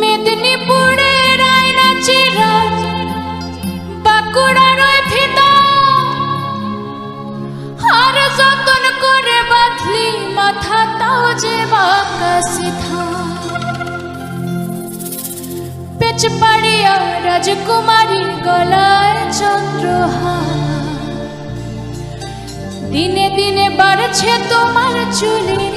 মেদিনীপুরের আয়না চিরা বাঁকুড়ার ওই আর যতন করে বাঁধলি মাথা তাও যে বাঁকা সিধা পেচ রাজকুমারীর গলায় চন্দ্রহার। দিনে দিনে বাড়ছে তোমার চুলের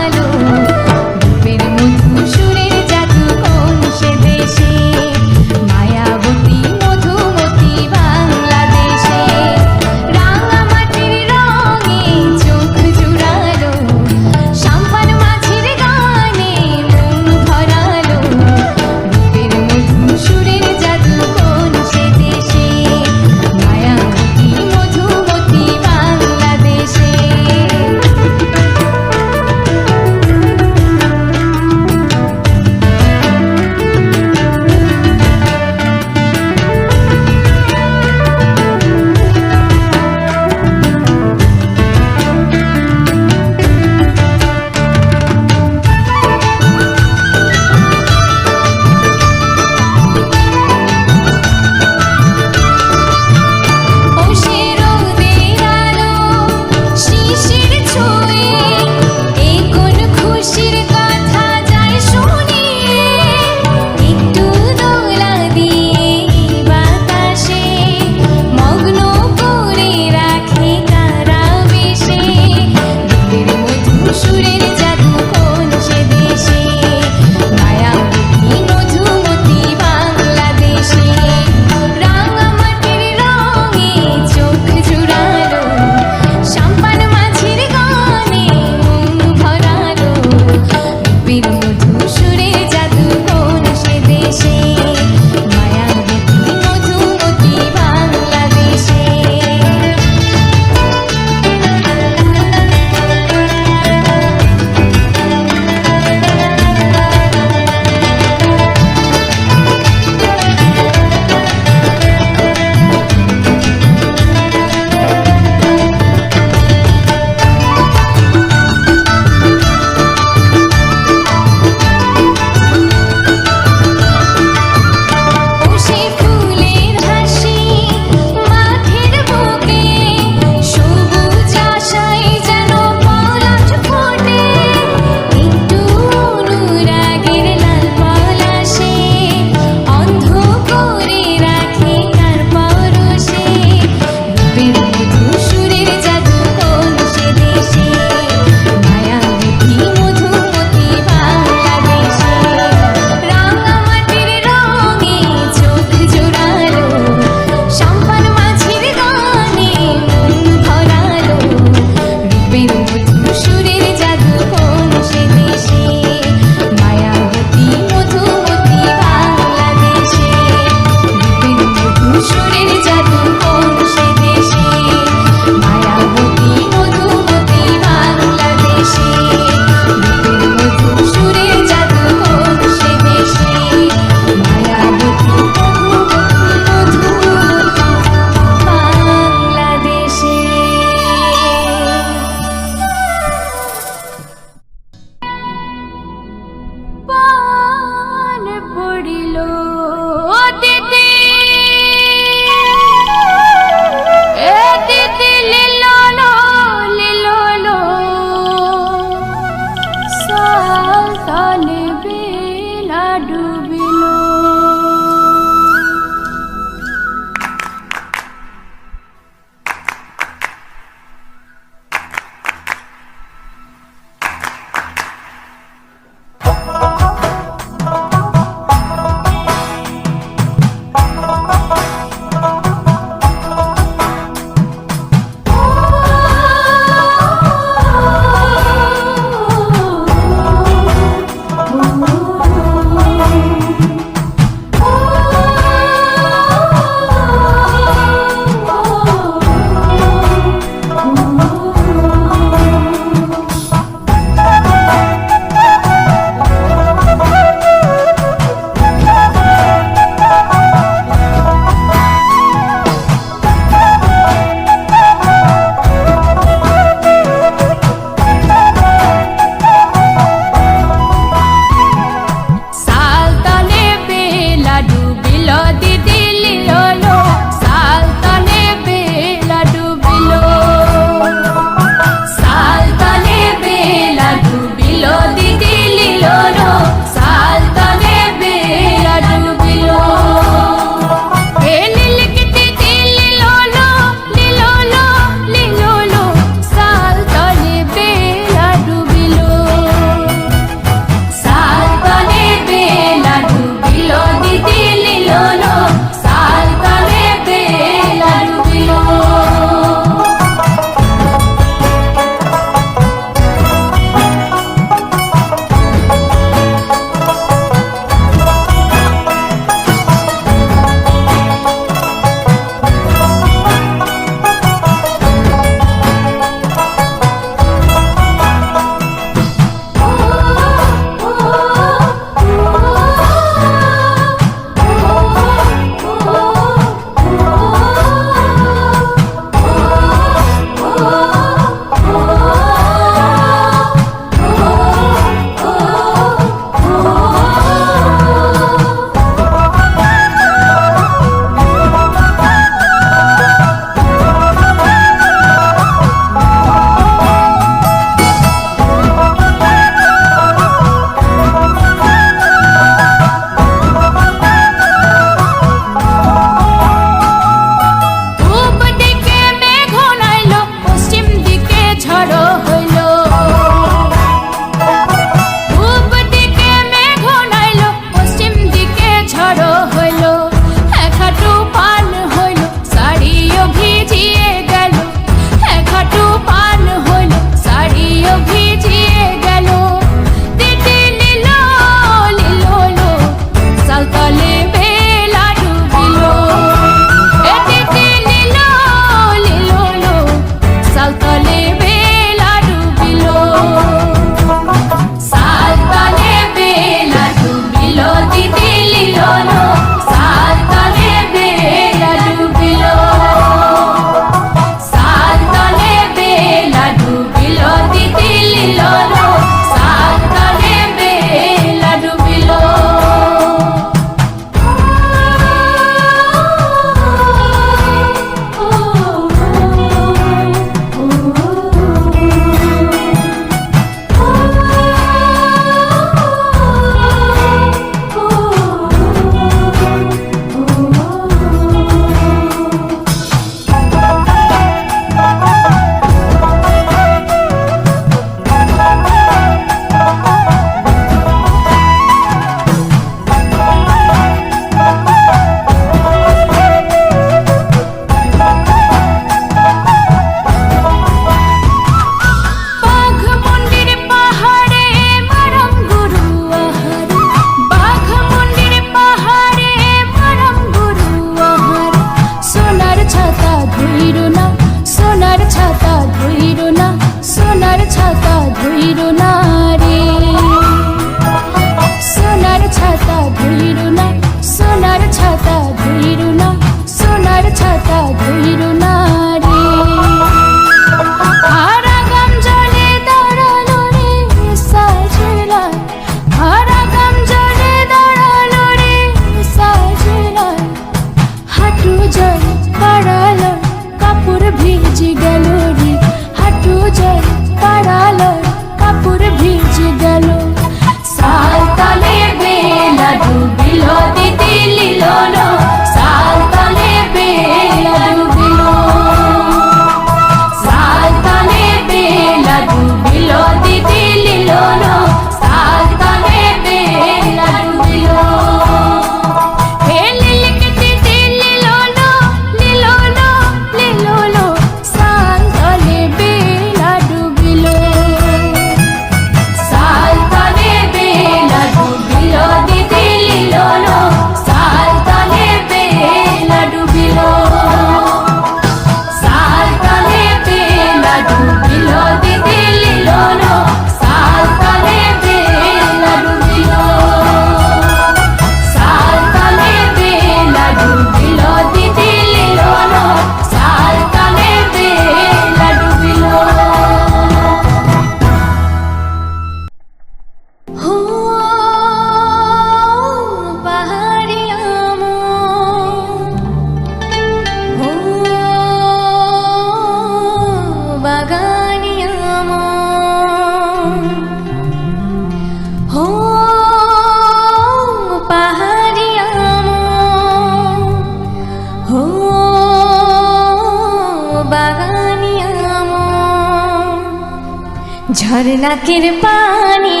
নাকের পানি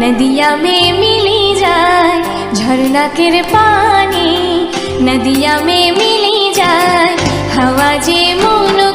নদিয়া মে মিলি যায়। ঝরনাকের পানি নদিয়া মে মিলি যায়। হাওয়া যে মনো